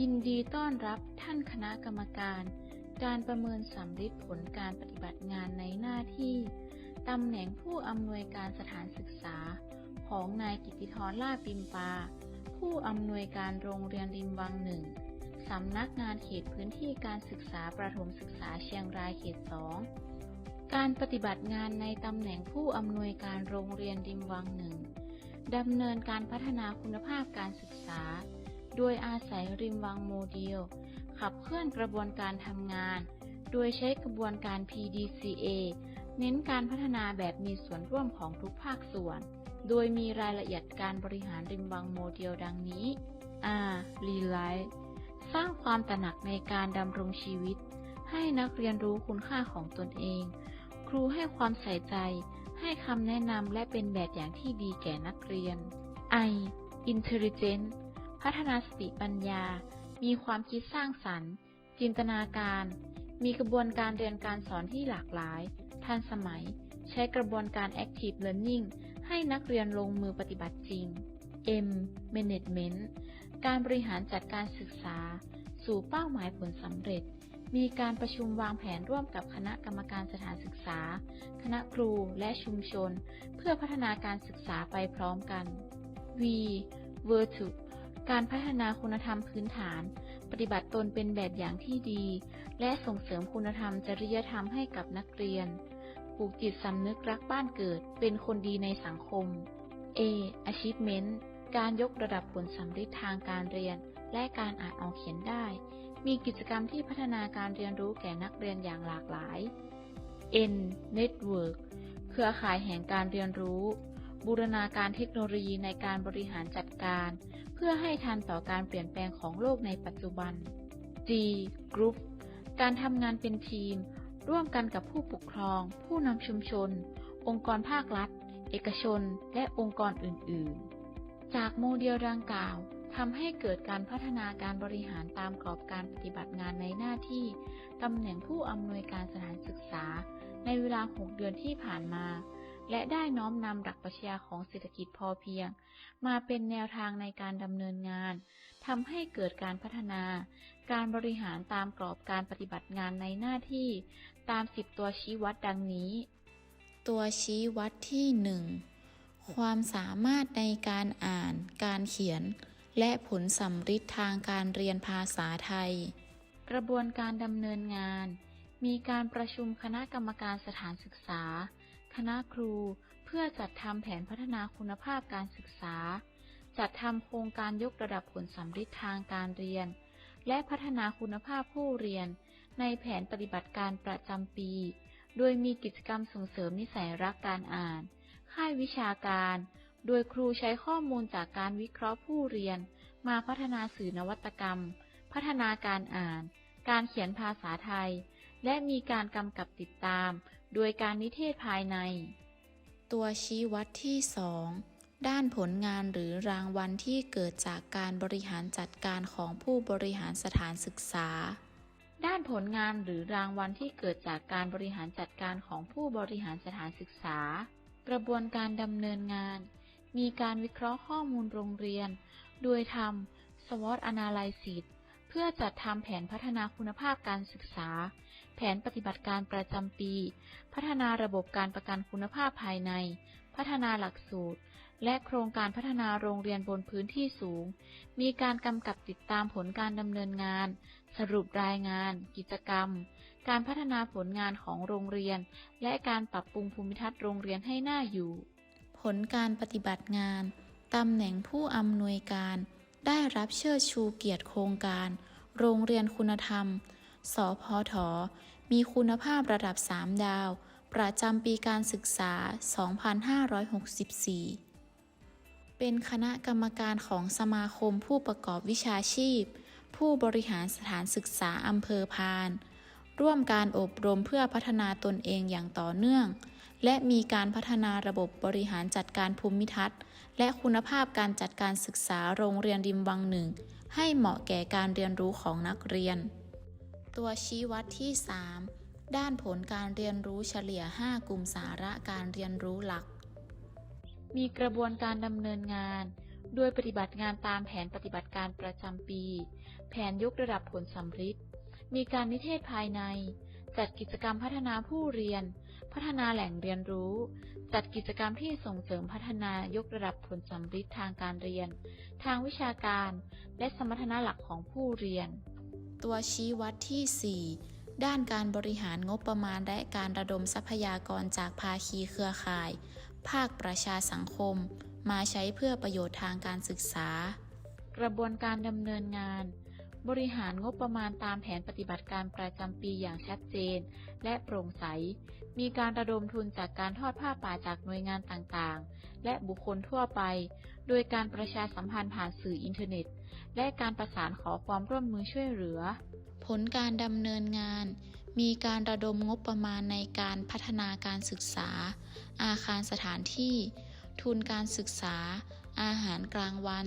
ยินดีต้อนรับท่านคณะกรรมการ การประเมินสำฤทธิ์ผลการปฏิบัติงานในหน้าที่ ตำแหน่งผู้อำนวยการสถานศึกษา ของนายกิติธรลาบปิมปา ผู้อำนวยการโรงเรียนริมวังหนึ่งสำนักงานเขตพื้นที่การศึกษาประถมศึกษาเชียงรายเขตสองการปฏิบัติงานในตำแหน่งผู้อำนวยการโรงเรียนริมวังหนึ่งดำเนินการพัฒนาคุณภาพการศึกษา โดยอาศัยริมวังโมเดล ขับเคลื่อนกระบวนการทำงาน โดยใช้กระบวนการ PDCA เน้นการพัฒนาแบบมีส่วนร่วมของทุกภาคส่วน โดยมีรายละเอียดการบริหารริมวังโมเดลดังนี้ R. r e l i สร้างความตระหนักในการดำรงชีวิต ให้นักเรียนรู้คุณค่าของตนเอง ครูให้ความใส่ใจ ให้คำแนะนำและเป็นแบบอย่างที่ดีแก่นักเรียน I. Intelligent พัฒนาสติปัญญา มีความคิดสร้างสรรค์ จินตนาการ มีกระบวนการเรียนการสอนที่หลากหลาย ทันสมัย ใช้กระบวนการ Active Learning ให้นักเรียนลงมือปฏิบัติจริง M Management การบริหารจัดการศึกษา สู่เป้าหมายผลสำเร็จ มีการประชุมวางแผนร่วมกับคณะกรรมการสถานศึกษา คณะครูและชุมชน เพื่อพัฒนาการศึกษาไปพร้อมกัน V Virtue การพัฒนาคุณธรรมพื้นฐาน ปฏิบัติตนเป็นแบบอย่างที่ดี และส่งเสริมคุณธรรมจริยธรรมให้กับนักเรียน ปลูกจิตสำนึกรักบ้านเกิด เป็นคนดีในสังคม A Achievement การยกระดับผลสำเร็จทางการเรียน และการอ่านออกเขียนได้ มีกิจกรรมที่พัฒนาการเรียนรู้แก่นักเรียนอย่างหลากหลาย N Network เครือข่ายแห่งการเรียนรู้ บูรณาการเทคโนโลยีในการบริหารจัดการ พื่อให้ทันต่อการเปลี่ยนแปลงของโลกในปัจจุบัน G Group การทำงานเป็นทีม ร่วมกันกับผู้ปกครอง ผู้นำชุมชน องค์กรภาครัฐ เอกชน และองค์กรอื่น ๆ จากโมเดลดังกล่าวทำให้เกิดการพัฒนาการบริหารตามกรอบการปฏิบัติงานในหน้าที่ตำแหน่งผู้อำนวยการสถานศึกษา ในเวลา 6 เดือนที่ผ่านมา และได้น้อมนำหลักปรัชญาของเศรษฐกิจพอเพียง มาเป็นแนวทางในการดำเนินงานทำให้เกิดการพัฒนา การบริหารตามกรอบการปฏิบัติงานในหน้าที่ ตาม10ตัวชี้วัดดังนี้ ตัวชี้วัดที่1ความสามารถในการอ่าน การเขียน และผลสำฤทธิ์ทางการเรียนภาษาไทย กระบวนการดำเนินงาน มีการประชุมคณะกรรมการสถานศึกษา คณะครู เพื่อจัดทำแผนพัฒนาคุณภาพการศึกษา จัดทำโครงการยกระดับผลสำฤทธิ์ทางการเรียน และพัฒนาคุณภาพผู้เรียน ในแผนปฏิบัติการประจำปี โดยมีกิจกรรมส่งเสริมนิสัยรักการอ่าน ค่ายวิชาการ โดยครูใช้ข้อมูลจากการวิเคราะห์ผู้เรียน มาพัฒนาสื่อนวัตกรรม พัฒนาการอ่าน การเขียนภาษาไทย และมีการกำกับติดตาม โดยการนิเทศภายใน ตัวชี้วัดที่ 2 ด้านผลงานหรือรางวัลที่เกิดจากการบริหารจัดการของผู้บริหารสถานศึกษา ด้านผลงานหรือรางวัลที่เกิดจากการบริหารจัดการของผู้บริหารสถานศึกษา กระบวนการดำเนินงาน มีการวิเคราะห์ข้อมูลโรงเรียน โดยทำ SWOT Analysis เพื่อจัดทำแผนพัฒนาคุณภาพการศึกษา แผนปฏิบัติการประจำปี พัฒนาระบบการประกันคุณภาพภายใน พัฒนาหลักสูตร และโครงการพัฒนาโรงเรียนบนพื้นที่สูง มีการกำกับติดตามผลการดำเนินงาน สรุปรายงาน กิจกรรม การพัฒนาผลงานของโรงเรียน และการปรับปรุงภูมิทัศน์โรงเรียนให้น่าอยู่ ผลการปฏิบัติงานตำแหน่งผู้อำนวยการ ได้รับเชิดชูเกียรติโครงการ โรงเรียนคุณธรรม สพท มีคุณภาพระดับ 3 ดาว ประจำปีการศึกษา 2564 เป็นคณะกรรมการของสมาคมผู้ประกอบวิชาชีพ ผู้บริหารสถานศึกษาอำเภอพาน ร่วมการอบรมเพื่อพัฒนาตนเองอย่างต่อเนื่อง และมีการพัฒนาระบบบริหารจัดการภูมิทัศน์ และคุณภาพการจัดการศึกษาโรงเรียนริมวังหนึ่งให้เหมาะแก่การเรียนรู้ของนักเรียน ตัวชี้วัดที่ 3 ด้านผลการเรียนรู้เฉลี่ย 5 กลุ่มสาระการเรียนรู้หลัก มีกระบวนการดำเนินงาน โดยปฏิบัติงานตามแผนปฏิบัติการประจำปี แผนยกระดับผลสัมฤทธิ์มีการนิเทศภายใน จัดกิจกรรมพัฒนาผู้เรียน พัฒนาแหล่งเรียนรู้ จัดกิจกรรมที่ส่งเสริมพัฒนายกระดับผลสัมฤทธิ์ทางการเรียน ทางวิชาการ และสมรรถนะหลักของผู้เรียน ตัวชี้วัดที่ 4 ด้านการบริหารงบประมาณและการระดมทรัพยากรจากภาคีเครือข่าย ภาคประชาสังคม มาใช้เพื่อประโยชน์ทางการศึกษา กระบวนการดำเนินงานบริหารงบประมาณตามแผนปฏิบัติการประจำปีอย่างชัดเจน และโปร่งใส มีการระดมทุนจากการทอดผ้าป่าจากหน่วยงานต่างๆ และบุคคลทั่วไป โดยการประชาสัมพันธ์ผ่านสื่ออินเทอร์เน็ต และการประสานขอความร่วมมือช่วยเหลือ ผลการดำเนินงาน มีการระดมงบประมาณในการพัฒนาการศึกษา อาคารสถานที่ ทุนการศึกษา อาหารกลางวัน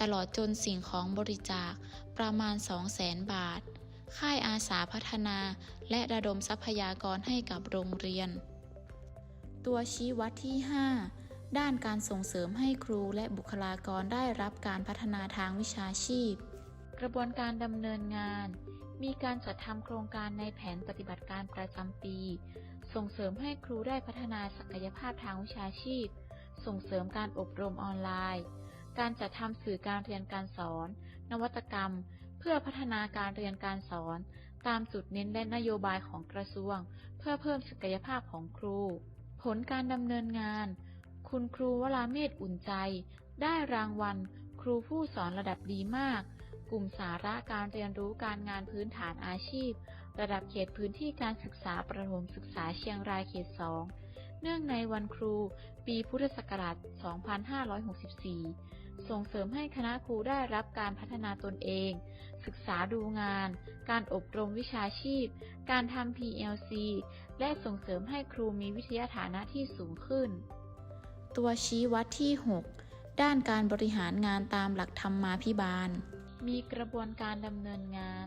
ตลอดจนสิ่งของบริจาคประมาณ 200,000 บาท ค่ายอาสาพัฒนา และระดมทรัพยากรให้กับโรงเรียน ตัวชี้วัดที่ 5 ด้านการส่งเสริมให้ครูและบุคลากรได้รับการพัฒนาทางวิชาชีพ กระบวนการดำเนินงาน มีการจัดทำโครงการในแผนปฏิบัติการประจำปี ส่งเสริมให้ครูได้พัฒนาศักยภาพทางวิชาชีพ ส่งเสริมการอบรมออนไลน์ การจัดทำสื่อการเรียนการสอน นวัตกรรม เพื่อพัฒนาการเรียนการสอน ตามจุดเน้นและนโยบายของกระทรวง เพื่อเพิ่มศักยภาพของครู ผลการดำเนินงาน คุณครูวราเมศอุ่นใจ ได้รางวัล ครูผู้สอนระดับดีมาก กลุ่มสาระการเรียนรู้การงานพื้นฐานอาชีพ ระดับเขตพื้นที่การศึกษาประถมศึกษาเชียงรายเขต 2 เนื่องในวันครู ปีพุทธศักราช 2564 ส่งเสริมให้คณะครูได้รับการพัฒนาตนเอง ศึกษาดูงาน การอบรมวิชาชีพ การทำ PLC และส่งเสริมให้ครูมีวิทยาฐานะที่สูงขึ้น ตัวชี้วัดที่ 6 ด้านการบริหารงานตามหลักธรรมมาภิบาล มีกระบวนการดำเนินงาน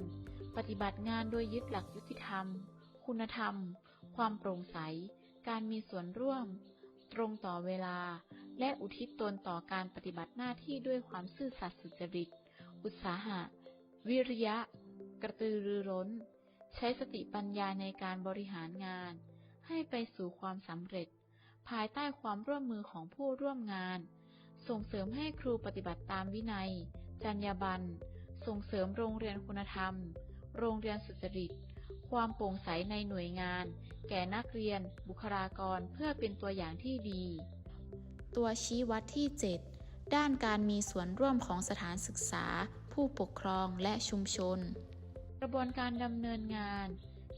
ปฏิบัติงานโดยยึดหลักยุติธรรม คุณธรรม ความโปร่งใส การมีส่วนร่วม ตรงต่อเวลา และอุทิศตนต่อการปฏิบัติหน้าที่ด้วยความซื่อสัตย์สุจริต อุตสาหะ วิริยะ กระตือรือร้น ใช้สติปัญญาในการบริหารงาน ให้ไปสู่ความสำเร็จ ภายใต้ความร่วมมือของผู้ร่วมงาน ส่งเสริมให้ครูปฏิบัติตามวินัย จรรยาบรรณ ส่งเสริมโรงเรียนคุณธรรม โรงเรียนสุจริต ความโปร่งใสในหน่วยงาน แก่นักเรียน บุคลากรเพื่อเป็นตัวอย่างที่ดี ตัวชี้วัดที่ 7 ด้านการมีส่วนร่วมของสถานศึกษา ผู้ปกครองและชุมชน กระบวนการดำเนินงาน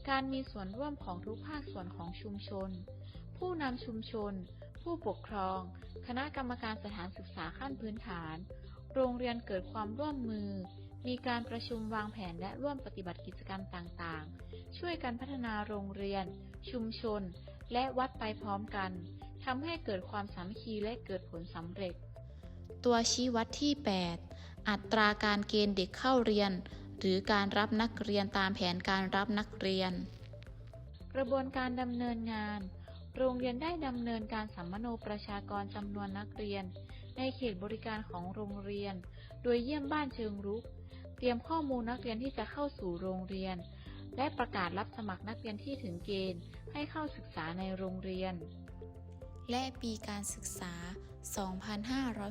การมีส่วนร่วมของทุกภาคส่วนของชุมชน ผู้นำชุมชน ผู้ปกครอง คณะกรรมการสถานศึกษาขั้นพื้นฐาน โรงเรียนเกิดความร่วมมือ มีการประชุมวางแผนและร่วมปฏิบัติกิจกรรมต่างๆ ช่วยกันพัฒนาโรงเรียน ชุมชน และวัดไปพร้อมกันทำให้เกิดความสามัคคีและเกิดผลสำเร็จ ตัวชี้วัดที่ 8 อัตราการเกณฑ์เด็กเข้าเรียน หรือการรับนักเรียนตามแผนการรับนักเรียน กระบวนการดำเนินงาน โรงเรียนได้ดำเนินการสัมมโนประชากรจำนวนนักเรียน ในเขตบริการของโรงเรียน โดยเยี่ยมบ้านเชิงรุก เตรียมข้อมูลนักเรียนที่จะเข้าสู่โรงเรียน และประกาศรับสมัครนักเรียนที่ถึงเกณฑ์ ให้เข้าศึกษาในโรงเรียน และปีการศึกษา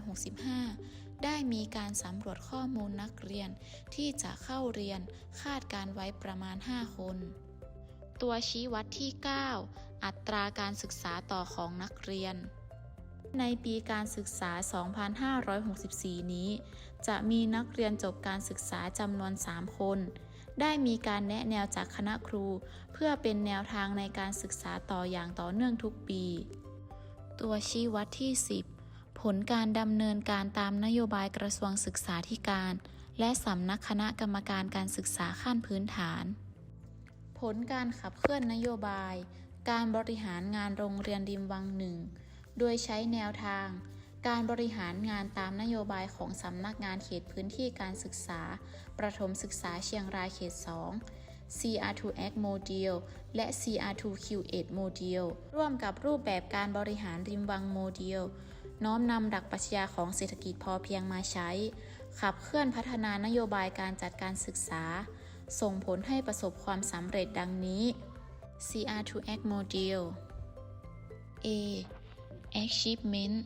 2565 ได้มีการสำรวจข้อมูลนักเรียนที่จะเข้าเรียนคาดการไว้ประมาณ 5 คน ตัวชี้วัดที่ 9 อัตราการศึกษาต่อของนักเรียน ในปีการศึกษา 2564 นี้ จะมีนักเรียนจบการศึกษาจำนวน 3 คน ได้มีการแนะแนวจากคณะครู เพื่อเป็นแนวทางในการศึกษาต่ออย่างต่อเนื่องทุกปี ตัวชี้วัดที่ 10 ผลการดำเนินการตามนโยบายกระทรวงศึกษาธิการ และสำนักคณะกรรมการการศึกษาขั้นพื้นฐาน ผลการขับเคลื่อนนโยบาย การบริหารงานโรงเรียนริมวังหนึ่ง โดยใช้แนวทาง การบริหารงานตามนโยบายของสำนักงานเขตพื้นที่การศึกษา ประถมศึกษาเชียงรายเขต 2 CR2 Act Model และ CR2 Q8 Model ร่วมกับรูปแบบการบริหารริมวังโมเดล น้อมนำหลักปรัชญาของเศรษฐกิจพอเพียงมาใช้ ขับเคลื่อนพัฒนานโยบายการจัดการศึกษา ส่งผลให้ประสบความสำเร็จดังนี้ CR2X Model A Achievement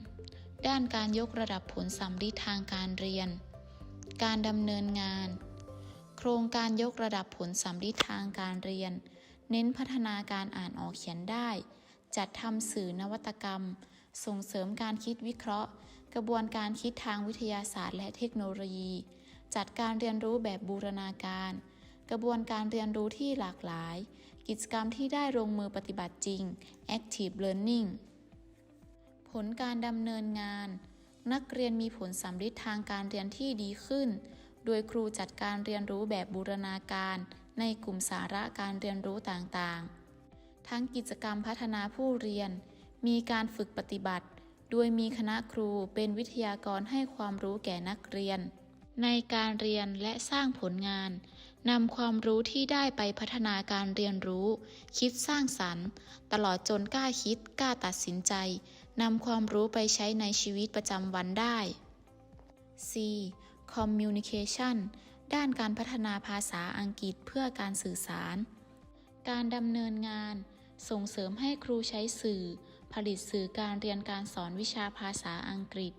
ด้านการยกระดับผลสำลิดทางการเรียน การดำเนินงาน โครงการยกระดับผลสำลิดทางการเรียน เน้นพัฒนาการอ่านออกเขียนได้ จัดทำสื่อนวัตกรรม ส่งเสริมการคิดวิเคราะห์ กระบวนการคิดทางวิทยาศาสตร์และเทคโนโลยี จัดการเรียนรู้แบบบูรณาการ กระบวนการเรียนรู้ที่หลากหลาย กิจกรรมที่ได้ลงมือปฏิบัติจริง Active Learning ผลการดำเนินงาน นักเรียนมีผลสำลิดทางการเรียนที่ดีขึ้น โดยครูจัดการเรียนรู้แบบบูรณาการ ในกลุ่มสาระการเรียนรู้ต่างๆ ทั้งกิจกรรมพัฒนาผู้เรียน มีการฝึกปฏิบัติ โดยมีคณะครูเป็นวิทยากรให้ความรู้แก่นักเรียน ในการเรียนและสร้างผลงาน นำความรู้ที่ได้ไปพัฒนาการเรียนรู้ คิดสร้างสรรค์ ตลอดจนกล้าคิดกล้าตัดสินใจ นำความรู้ไปใช้ในชีวิตประจำวันได้ C Communication ด้านการพัฒนาภาษาอังกฤษเพื่อการสื่อสาร การดำเนินงาน ส่งเสริมให้ครูใช้สื่อ ผลิตสื่อการเรียนการสอนวิชาภาษาอังกฤษ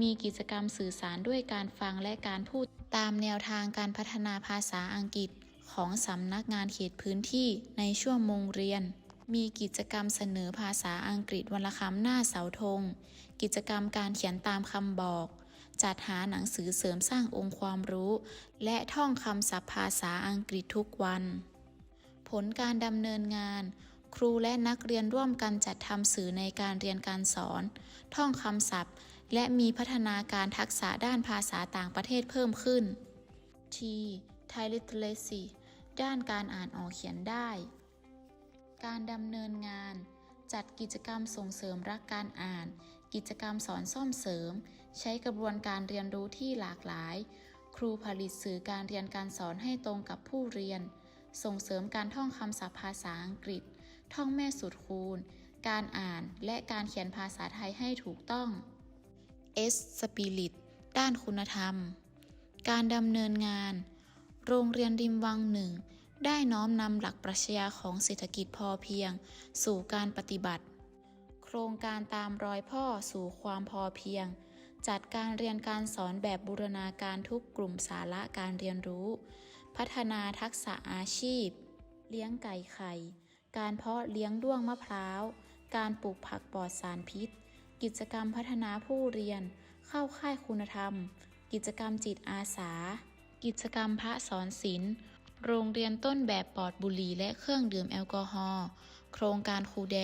มีกิจกรรมสื่อสารด้วยการฟังและการพูด ตามแนวทางการพัฒนาภาษาอังกฤษของสำนักงานเขตพื้นที่ในช่วงโมงเรียน มีกิจกรรมเสนอภาษาอังกฤษวันละคำหน้าเสาธง กิจกรรมการเขียนตามคำบอก จัดหาหนังสือเสริมสร้างองค์ความรู้ และท่องคำศัพท์ภาษาอังกฤษทุกวัน ผลการดำเนินงาน ครูและนักเรียนร่วมกันจัดทำสื่อในการเรียนการสอน ท่องคำศัพท์ และมีพัฒนาการทักษะด้านภาษาต่างประเทศเพิ่มขึ้น T Thai Literacy ด้านการอ่านออกเขียนได้ การดำเนินงาน จัดกิจกรรมส่งเสริมรักการอ่าน กิจกรรมสอนซ่อมเสริม ใช้กระบวนการเรียนรู้ที่หลากหลาย ครูผลิตสื่อการเรียนการสอนให้ตรงกับผู้เรียน ส่งเสริมการท่องคำศัพท์ภาษาอังกฤษ ท่องแม่สุดคูณ การอ่านและการเขียนภาษาไทยให้ถูกต้อง S Spirit ด้านคุณธรรม การดำเนินงาน โรงเรียนริมวังหนึ่ง ได้น้อมนำหลักปรัชญาของเศรษฐกิจพอเพียง สู่การปฏิบัติ โครงการตามรอยพ่อสู่ความพอเพียง จัดการเรียนการสอนแบบบูรณาการทุกกลุ่มสาระการเรียนรู้ พัฒนาทักษะอาชีพ เลี้ยงไก่ไข่ การเพาะเลี้ยงด้วงมะพร้าว การปลูกผักปลอดสารพิษ กิจกรรมพัฒนาผู้เรียน เข้าค่ายคุณธรรม กิจกรรมจิตอาสา กิจกรรมพระสอนศิลป์โรงเรียนต้นแบบปลอดบุหรี่และเครื่องดื่มแอลกอฮอล์โครงการครูแด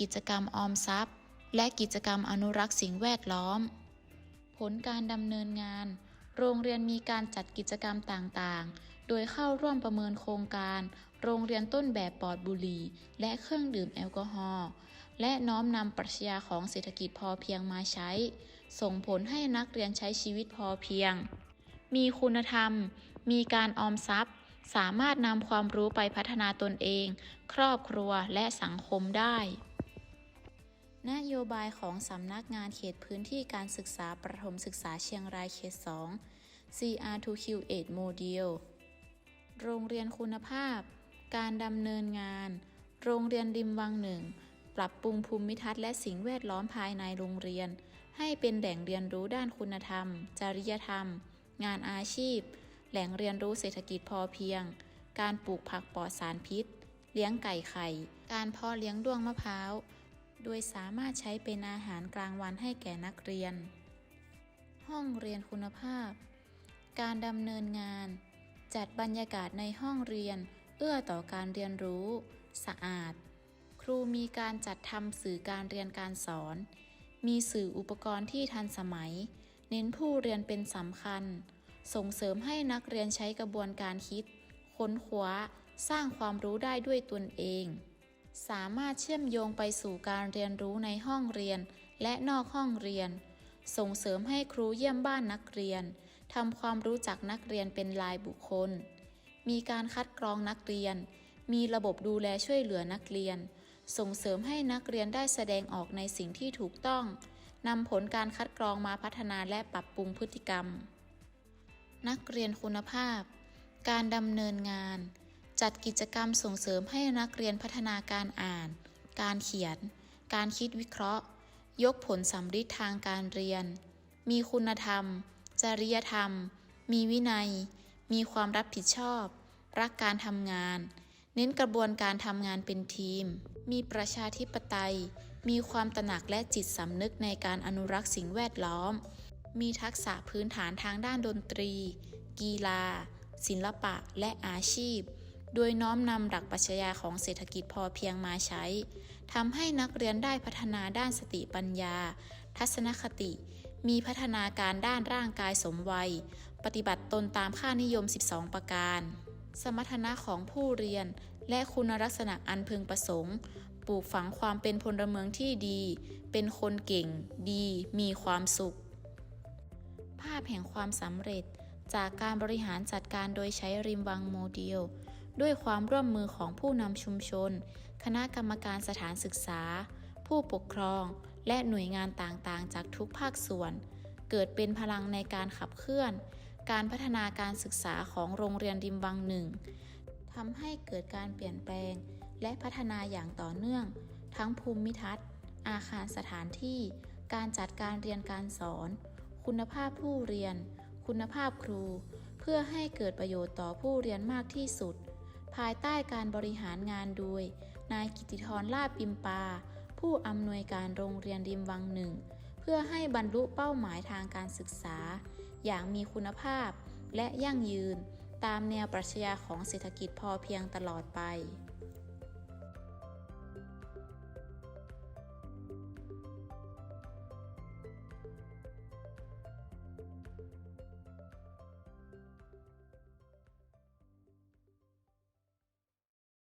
กิจกรรมออมทรัพย์ และกิจกรรมอนุรักษ์สิ่งแวดล้อม ผลการดำเนินงาน โรงเรียนมีการจัดกิจกรรมต่างๆ โดยเข้าร่วมประเมินโครงการ โรงเรียนต้นแบบปลอดบุหรี่และเครื่องดื่มแอลกอฮอล์ และน้อมนำปรัชญาของเศรษฐกิจพอเพียงมาใช้ ส่งผลให้นักเรียนใช้ชีวิตพอเพียง มีคุณธรรม มีการออมทรัพย์ สามารถนำความรู้ไปพัฒนาตนเอง ครอบครัวและสังคมได้ นโยบายของสำนักงานเขตพื้นที่การศึกษาประถมศึกษาเชียงรายเขต 2 CR2Q8 Model โรงเรียนคุณภาพ การดำเนินงาน โรงเรียนริมวังหนึ่ง ปรับปรุงภูมิทัศน์และสิ่งแวดล้อมภายในโรงเรียน ให้เป็นแหล่งเรียนรู้ด้านคุณธรรม จริยธรรม งานอาชีพ แหล่งเรียนรู้เศรษฐกิจพอเพียง การปลูกผักปลอดสารพิษ เลี้ยงไก่ไข่ การเพาะเลี้ยงด้วงมะพร้าว โดยสามารถใช้เป็นอาหารกลางวันให้แก่นักเรียน ห้องเรียนคุณภาพ การดำเนินงาน จัดบรรยากาศในห้องเรียน เอื้อต่อการเรียนรู้ สะอาด ครูมีการจัดทำสื่อการเรียนการสอน มีสื่ออุปกรณ์ที่ทันสมัย เน้นผู้เรียนเป็นสำคัญ ส่งเสริมให้นักเรียนใช้กระบวนการคิด ค้นคว้า สร้างความรู้ได้ด้วยตนเอง สามารถเชื่อมโยงไปสู่การเรียนรู้ในห้องเรียนและนอกห้องเรียน ส่งเสริมให้ครูเยี่ยมบ้านนักเรียนทำความรู้จักนักเรียนเป็นรายบุคคล มีการคัดกรองนักเรียน มีระบบดูแลช่วยเหลือนักเรียน ส่งเสริมให้นักเรียนได้แสดงออกในสิ่งที่ถูกต้องนำผลการคัดกรองมาพัฒนาและปรับปรุงพฤติกรรม นักเรียนคุณภาพ การดำเนินงาน จัดกิจกรรมส่งเสริมให้นักเรียนพัฒนาการอ่าน การเขียน การคิดวิเคราะห์ ยกผลสำฤทธิ์ทางการเรียน มีคุณธรรม จริยธรรม มีวินัย มีความรับผิดชอบ รักการทำงาน เน้นกระบวนการทำงานเป็นทีม มีประชาธิปไตย มีความตระหนักและจิตสำนึกในการอนุรักษ์สิ่งแวดล้อม มีทักษะพื้นฐานทางด้านดนตรี กีฬา ศิลปะ และอาชีพ โดยน้อมนำหลักปรัชญาของเศรษฐกิจพอเพียงมาใช้ ทำให้นักเรียนได้พัฒนาด้านสติปัญญา ทัศนคติ มีพัฒนาการด้านร่างกายสมวัย ปฏิบัติตนตามค่านิยม 12 ประการ สมรรถนะของผู้เรียน และคุณลักษณะอันพึงประสงค์ ปลูกฝังความเป็นพลเมืองที่ดี เป็นคนเก่ง ดี มีความสุข ภาพแห่งความสำเร็จจากการบริหารจัดการโดยใช้ริมวังโมเดล ด้วยความร่วมมือของผู้นำชุมชน คณะกรรมการสถานศึกษา ผู้ปกครอง และหน่วยงานต่างๆ จากทุกภาคส่วน เกิดเป็นพลังในการขับเคลื่อน การพัฒนาการศึกษาของโรงเรียนริมวังหนึ่ง ทำให้เกิดการเปลี่ยนแปลง และพัฒนาอย่างต่อเนื่อง ทั้งภูมิทัศน์ อาคารสถานที่ การจัดการเรียนการสอน คุณภาพผู้เรียน คุณภาพครู เพื่อให้เกิดประโยชน์ต่อผู้เรียนมากที่สุด ภายใต้การบริหารงานโดย นายกิติธรลาบปิมปา ผู้อำนวยการโรงเรียนริมวังหนึ่ง เพื่อให้บรรลุเป้าหมายทางการศึกษา อย่างมีคุณภาพและยั่งยืน ตามแนวปรัชญาของเศรษฐกิจพอเพียงตลอดไป